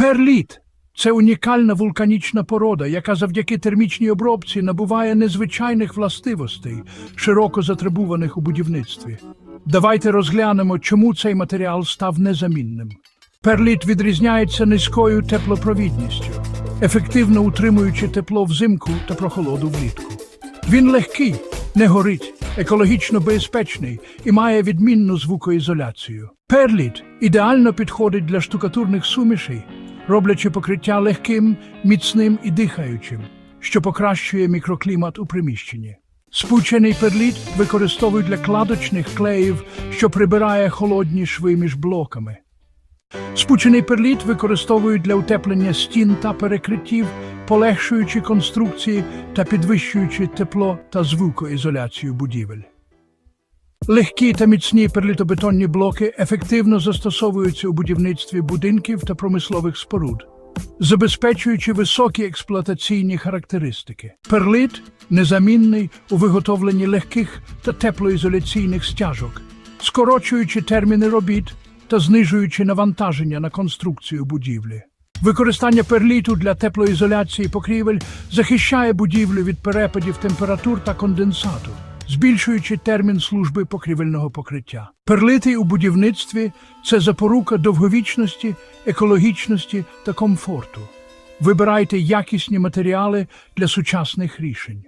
Перліт це унікальна вулканічна порода, яка завдяки термічній обробці набуває незвичайних властивостей, широко затребуваних у будівництві. Давайте розглянемо, чому цей матеріал став незамінним. Перліт відрізняється низькою теплопровідністю, ефективно утримуючи тепло взимку та прохолоду влітку. Він легкий, не горить, екологічно безпечний і має відмінну звукоізоляцію. Перліт ідеально підходить для штукатурних сумішей, роблячи покриття легким, міцним і дихаючим, що покращує мікроклімат у приміщенні. Спучений перліт використовують для кладочних клеїв, що прибирає холодні шви між блоками. Спучений перліт використовують для утеплення стін та перекриттів, полегшуючи конструкції та підвищуючи тепло та звукоізоляцію будівель. Легкі та міцні перлітобетонні блоки ефективно застосовуються у будівництві будинків та промислових споруд, забезпечуючи високі експлуатаційні характеристики. Перлит незамінний у виготовленні легких та теплоізоляційних стяжок, скорочуючи терміни робіт та знижуючи навантаження на конструкцію будівлі. Використання перліту для теплоізоляції покрівель захищає будівлю від перепадів температур та конденсату, збільшуючи термін служби покрівельного покриття. Перлити у будівництві це запорука довговічності, екологічності та комфорту. Вибирайте якісні матеріали для сучасних рішень.